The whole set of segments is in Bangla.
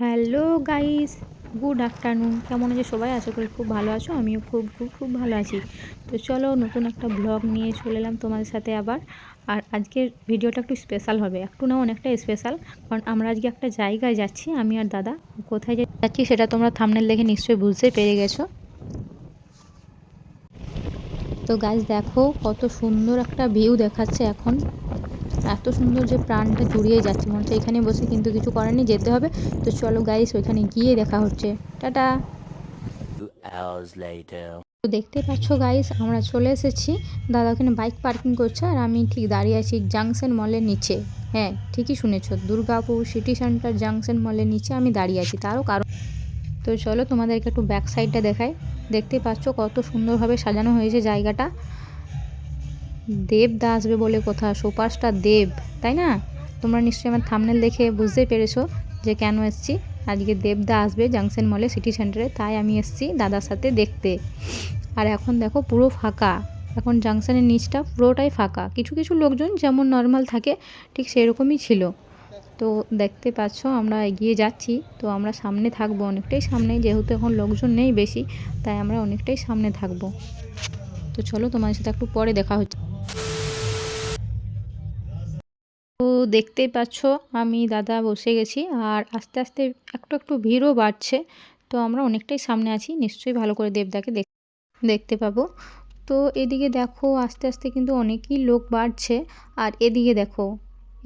হ্যালো গাইস গুড আফটারনুন কেমন আছে সবাই? আশা করি খুব ভালো আছো। আমিও খুব খুব খুব ভালো আছি। তো চলো নতুন একটা ব্লগ নিয়ে চলে এলাম তোমাদের সাথে আবার। আর আজকের ভিডিওটা একটু স্পেশাল হবে। একটু না অনেকটা স্পেশাল কারণ আমরা আজকে একটা জায়গায় যাচ্ছি, আমি আর দাদা। কোথায় যাচ্ছি সেটা তোমরা থামনেল দেখে নিশ্চয়ই বুঝতে পেরে গেছো। তো গাছ দেখো কত সুন্দর একটা ভিউ দেখাচ্ছে এখন। এত সুন্দর যে প্রাণটা জুড়িয়ে যাচ্ছে মনে হচ্ছে এখানে বসে কিন্তু কিছু করার নেই যেতে হবে। তো চলো গাইস ওইখানে গিয়ে দেখা হচ্ছে। টাটা. তো দেখতে পাচ্ছ গাইস আমরা চলে এসেছি। দাদা ওখানে বাইক পার্কিং করছে আর আমি ঠিক দাঁড়িয়ে আছি জাংশন মলের নিচে। হ্যাঁ ঠিকই শুনেছো দুর্গাপুর সিটি সেন্টার জাংশন মলের নিচে আমি দাঁড়িয়ে আছি তারও কারণ। তো চলো তোমাদেরকে একটু ব্যাক সাইডটা দেখাই। দেখতে পাচ্ছ কত সুন্দরভাবে সাজানো হয়েছে জায়গাটা। দেবদা আসবে বলে কথা, সুপারস্টার দেব, তাই না? তোমরা নিশ্চয়ই আমার থামনেল দেখে বুঝতে পেরেছ যে কেন এসছি। আজকে দেবদা আসবে জাংশন মলে সিটি সেন্টারে তাই আমি এসেছি দাদার সাথে দেখতে। আর এখন দেখো পুরো ফাঁকা। এখন জাংশনের নিচটা পুরোটাই ফাঁকা। কিছু কিছু লোকজন যেমন নর্মাল থাকে, ঠিক সেরকমই ছিল। তো দেখতে পাচ্ছ আমরা এগিয়ে যাচ্ছি। তো আমরা সামনে থাকব অনেকটাই সামনে, যেহেতু এখন লোকজন নেই বেশি, তাই আমরা অনেকটাই সামনে থাকব। তো চলো তোমার সাথে একটু পরে দেখা হচ্ছে। দেখতেই পাচ্ছ, আমি দাদা বসে গেছি আর আস্তে আস্তে একটু একটু ভিড়ও বাড়ছে, তো আমরা অনেকটাই সামনে আছি, নিশ্চয়ই ভালো করে দেবদাকে দেখ, দেখতে পাবো। তো এদিকে দেখো, আস্তে আস্তে কিন্তু অনেকই লোক বাড়ছে আর এদিকে দেখো,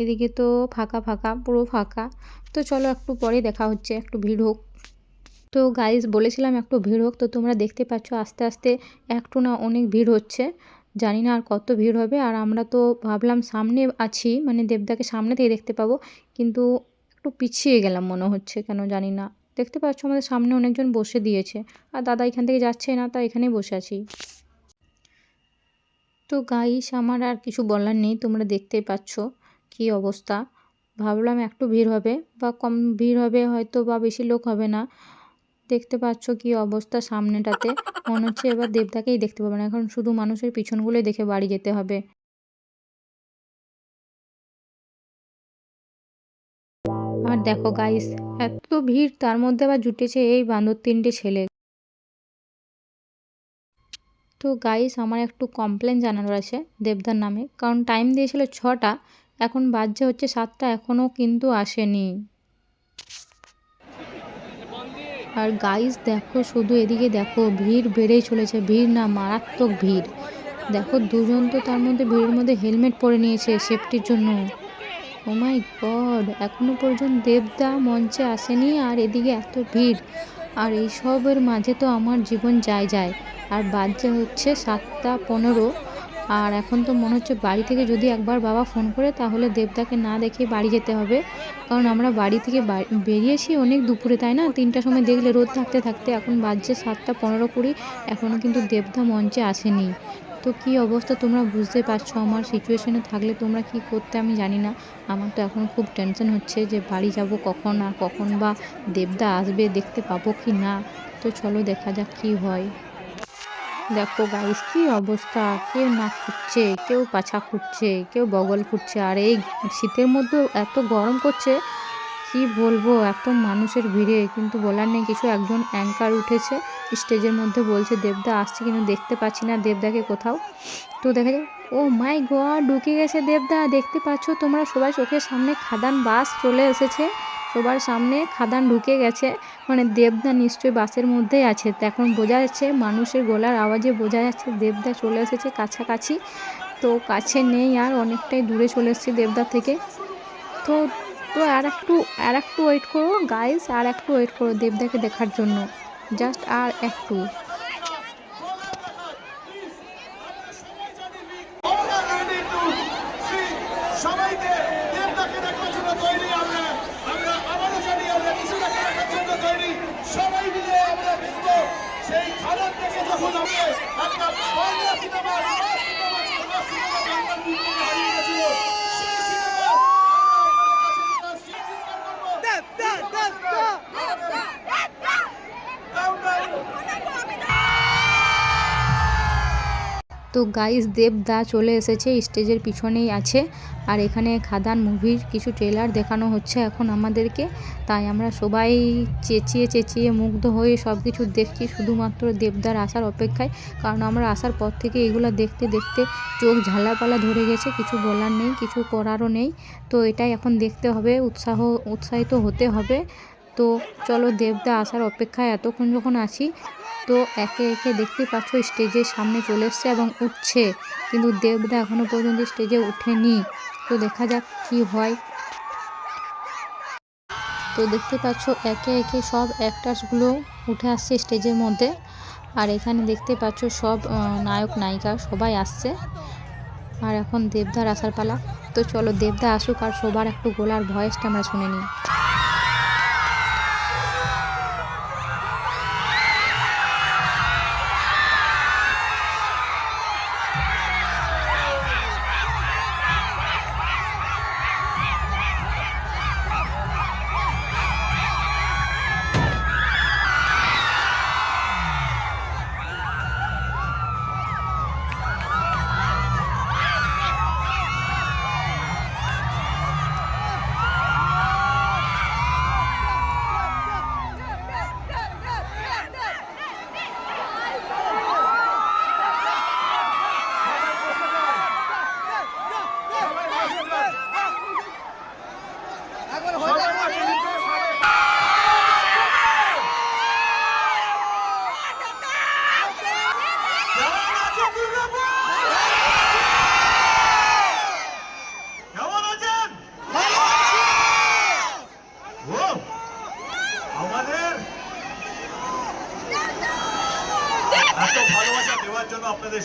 এদিকে তো ফাঁকা ফাঁকা, পুরো ফাঁকা। তো চলো একটু পরে দেখা হচ্ছে, একটু ভিড় হোক। তো গাইজ বলেছিলাম একটু ভিড় হোক, তো তোমরা দেখতে পাচ্ছ আস্তে আস্তে একটু না অনেক ভিড় হচ্ছে। জানি না আর কত ভিড় হবে। আর আমরা তো ভাবলাম সামনে আছি মানে দেবদাকে সামনে থেকে দেখতে পাবো। কিন্তু একটু পিছিয়ে গেলাম মনে হচ্ছে কেন জানি না। দেখতে পাচ্ছ আমাদের সামনে অনেকজন বসে দিয়েছে। আর দাদা এখান থেকে যাচ্ছে না তা এখানেই বসে আছি। তো গাইস আমার আর কিছু বলার নেই, তোমরা দেখতেই পাচ্ছ কি অবস্থা। ভাবলাম একটু ভিড় হবে বা কম ভিড় হবে হয়তো বা বেশি লোক হবে না। দেখতে পাচ্ছ কি অবস্থা সামনেটাতে। মনে হচ্ছে এবার দেবদাকেই দেখতে পাবে না। এখন শুধু মানুষের পিছনগুলোই দেখে বাড়ি যেতে হবে। আর দেখো গাইস এত ভিড়, তার মধ্যে আবার জুটেছে এই বান্দর তিনটে ছেলে। তো গাইস আমার একটু কমপ্লেন জানানোর আছে দেবদার নামে। কারণ টাইম দিয়েছিল ছটা, এখন বাজছে হচ্ছে সাতটা, এখনও কিন্তু আসেনি। আর গাইজ দেখো শুধু এদিকে দেখো, ভিড় বেড়েই চলেছে, ভিড় না, মারাত্মক ভিড়। দেখো দুজন তো তার মধ্যে ভিড়ের মধ্যে হেলমেট পরে নিয়েছে সেফটির জন্য। ও মাই গড এখনও পর্যন্ত দেবদা মঞ্চে আসেনি আর এদিকে এত ভিড়। আর এইসবের মাঝে তো আমার জীবন যায় যায়। আর বাজছে হচ্ছে সাতটা পনেরো। আর এখন তো মনে হচ্ছে বাড়ি থেকে যদি একবার বাবা ফোন করে, তাহলে দেবদাকে না দেখে বাড়ি যেতে হবে। কারণ আমরা বাড়ি থেকে বেরিয়েছি অনেক দুপুরে, তাই না? তিনটার সময় দেখলে রোদ থাকতে থাকতে এখন বাজছে সাতটা পনেরো কুড়ি এখনও কিন্তু দেবদা মঞ্চে আসেনি। তো কী অবস্থা তোমরা বুঝতে পারছ? আমার সিচুয়েশনে থাকলে তোমরা কি করতে আমি জানি না। আমার তো এখন খুব টেনশন হচ্ছে যে বাড়ি যাব কখন আর কখন বা দেবদা আসবে, দেখতে পাবো কি না? তো চলো দেখা যাক কী হয়। দেখো গাইস, কি অবস্থা? কেউ নাক খুঁজছে? কেউ পাছা খুঁজছে, কেউ বগল খুঁজছে। আর এই শীতের মধ্যেও এত গরম করছে কি বলব? এত মানুষের ভিড়ে। কিন্তু বলার নেই, কিছু একজন অ্যাঙ্কার উঠেছে স্টেজের মধ্যে বলছে, দেবদা আসছে কিন্তু দেখতে পাচ্ছি না দেবদাকে কোথাও। তো দেখা যায় ও মাই গড ঢুকে গেছে দেবদা। দেখতে পাচ্ছ, তোমরা সবাই চোখের সামনে খাদান বাস চলে এসেছে। সবার সামনে খাদান ঢুকে গেছে। মানে দেবদা নিশ্চয়ই বাসের মধ্যেই আছে। এখন বোঝা যাচ্ছে মানুষের গলার আওয়াজে বোঝা যাচ্ছে দেবদা চলে এসেছে কাছাকাছি। তো কাছে নেই আর অনেকটাই দূরে চলে এসেছে দেবদা থেকে। তো তো আর একটু আর একটু ওয়েট করো গাইস আর একটু ওয়েট করো দেবদাকে দেখার জন্য। জাস্ট আর একটু সবাইকে দেবতাকে দেখার জন্য তৈরি আমরা আমরা আবারও জানি আমরা কিছুটাকে দেখার জন্য তৈরি সবাই মিলে আমরা দেখব সেই খারাপ থেকে যখন আমরা একটা তো গাইস দেবদা চলে এসেছে, স্টেজের পিছনেই আছে। আর এখানে খাদান মুভির কিছু ট্রেলার দেখানো হচ্ছে এখন আমাদেরকে। তাই আমরা সবাই চেঁচিয়ে চেঁচিয়ে মুগ্ধ হয়ে সব কিছু দেখছি, শুধুমাত্র দেবদার আসার অপেক্ষায়। কারণ আমরা আসার পর থেকে এগুলো দেখতে দেখতে চোখ ঝালাপালা ধরে গেছে, কিছু বলার নেই, কিছু করারও নেই। তো এটাই এখন দেখতে হবে, উৎসাহ, উৎসাহিত হতে হবে। তো চলো দেবদা আসার অপেক্ষায় এতক্ষণ যখন আছি, তো একে একে দেখতে পাচ্ছ স্টেজের সামনে চলে এসছে এবং উঠছে। কিন্তু দেবদা এখনও পর্যন্ত স্টেজে উঠেনি তো দেখা যাক কি হয়। তো দেখতে পাচ্ছ একে একে সব অ্যাক্টার্সগুলো উঠে আসছে স্টেজের মধ্যে। আর এখানে দেখতে পাচ্ছ সব নায়ক, নায়িকা সবাই আসছে। আর এখন দেবদার আসার পালা। তো চলো দেবদা আসুক আর সবার একটু গোলার ভয়েসটা আমরা শুনে নিই।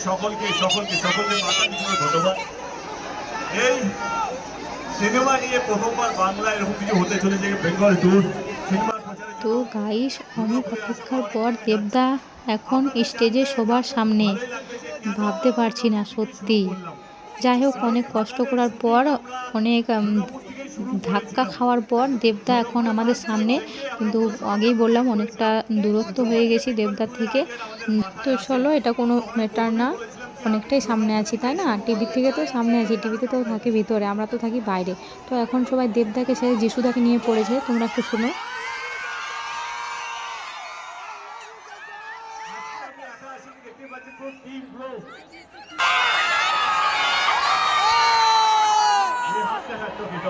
সকলকে সকলকে সকলকে মাথা নিচু ধন্যবাদ। এই সিনেমা নিয়ে প্রথমবার বাংলা এরকম কিছু হতে চলেছে, বেঙ্গল ট্যুর সিনেমার তো গাইস অনেক অপেক্ষার পর দেবদা এখন স্টেজে সবার সামনে। ভাবতে পারছি না সত্যি যাই হোক, অনেক কষ্ট করার পর অনেক ধাক্কা খাওয়ার পর দেবদা এখন আমাদের সামনে। কিন্তু আগেই বললাম, অনেকটা দূরত্ব হয়ে গেছি দেবদার থেকে। তো চলো, এটা কোনো ম্যাটার না। অনেকটাই সামনে আছি, তাই না? টিভির থেকে তো সামনে আছি টিভিতে তো থাকি ভিতরে, আমরা তো থাকি বাইরে। তো এখন সবাই দেবদাকে সে যিশুদাকে নিয়ে পড়েছে, তোমরা একটু শোনো আপনি একা আসেননি, দেখতে পাচ্ছেন পুরো team flow। এই হাত দেখাচ্ছ কি? চলো, বান্ধবীদের এসে, বান্ধবী দেখতে পাচ্ছেন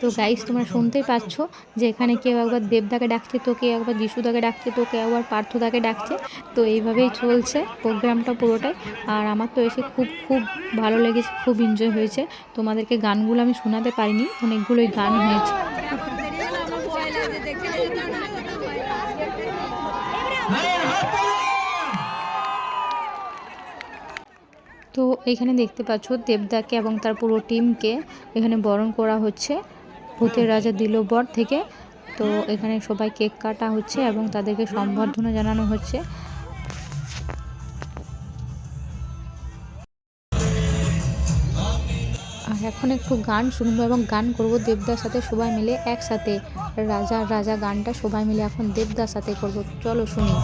তো? গাইস তোমরা শুনতেই পাচ্ছ যে এখানে কেউ একবার দেবদাকে ডাকছে তো কেউ একবার যিশুদাকে ডাকছে তো কেউ একবার পার্থদাকে ডাকছে। তো এইভাবেই চলছে প্রোগ্রামটা পুরোটাই। আর আমার তো এসে খুব খুব ভালো লেগেছে খুব এনজয় হয়েছে। তোমাদেরকে গানগুলো আমি শোনাতে পারিনি অনেকগুলোই গান হয়েছে। তো এখানে দেখতে পাচ্ছ দেবদাকে এবং তার পুরো টিমকে এখানে বরণ করা হচ্ছে। ভূতের রাজা দিলবর থেকে। তো এখানে সবাই কেক কাটা হচ্ছে এবং তাদেরকে সম্বর্ধনা জানানো হচ্ছে। আর এখন একটু গান শুনব এবং গান করব। দেবদার সাথে সবাই মিলে একসাথে। রাজা রাজা গানটা সবাই মিলে এখন দেবদার সাথে করব। চলো শুনি।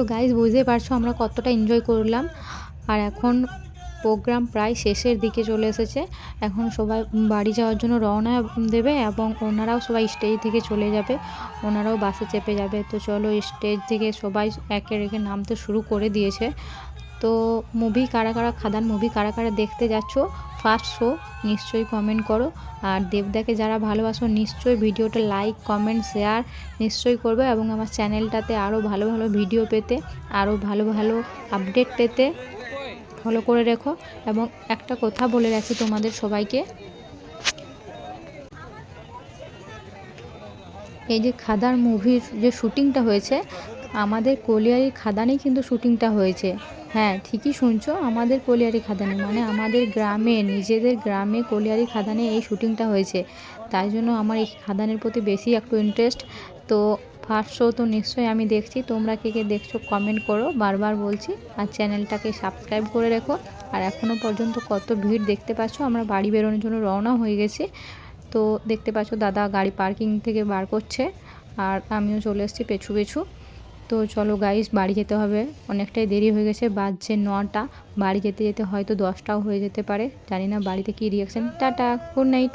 তো গাইজ বুঝতেই পারছ আমরা কতটা এনজয় করলাম। আর এখন প্রোগ্রাম প্রায় শেষের দিকে চলে এসেছে। এখন সবাই বাড়ি যাওয়ার জন্য রওনা দেবে এবং ওনারাও সবাই স্টেজ থেকে চলে যাবে। ওনারাও বাসে চেপে যাবে। তো চলো স্টেজ থেকে সবাই একে একে নামতে শুরু করে দিয়েছে। তো মুভি কারা কারা, খাদান মুভি কারা কারা দেখতে যাচ্ছ ফার্স্ট শো নিশ্চয়ই কমেন্ট করো। আর দেবদাকে যারা ভালোবাসো, নিশ্চয়ই ভিডিওটা লাইক কমেন্ট শেয়ার নিশ্চয়ই করবে এবং আমার চ্যানেলটাতে আরও ভালো ভালো ভিডিও পেতে আরও ভালো ভালো আপডেট পেতে ফলো করে রেখো। এবং একটা কথা বলে রাখি তোমাদের সবাইকে। এই যে খাদার মুভির যে শুটিংটা হয়েছে আমাদের কলিয়ারি খাদানেই কিন্তু শুটিংটা হয়েছে। হ্যাঁ ঠিকই শুনছো, আমাদের কলিয়ারি খাদানে মানে আমাদের গ্রামে, নিজেদের গ্রামে কলিয়ারি খাদানে এই শুটিংটা হয়েছে। তাই জন্য আমার এই খাদানের প্রতি বেশি একটু ইন্টারেস্ট তো ফার্স্ট শো তো নিশ্চয়ই আমি দেখছি, তোমরা কে কে দেখছ কমেন্ট করো, বারবার বলছি। আর চ্যানেলটাকে সাবস্ক্রাইব করে রেখো। আর এখনও পর্যন্ত কত ভিড় দেখতে পাচ্ছ, আমরা বাড়ি বেরোনোর জন্য রওনা হয়ে গেছি। তো দেখতে পাচ্ছ দাদা গাড়ি পার্কিং থেকে বার করছে, আর আমিও চলে এসেছি পেছু পেছু। তো চলো গাইস বাড়ি যেতে হবে। অনেকটাই দেরি হয়ে গেছে, বাজছে নটা। বাড়ি যেতে যেতে হয়তো দশটাও হয়ে যেতে পারে। জানি না বাড়িতে কী রিয়াকশান টাটা গুড নাইট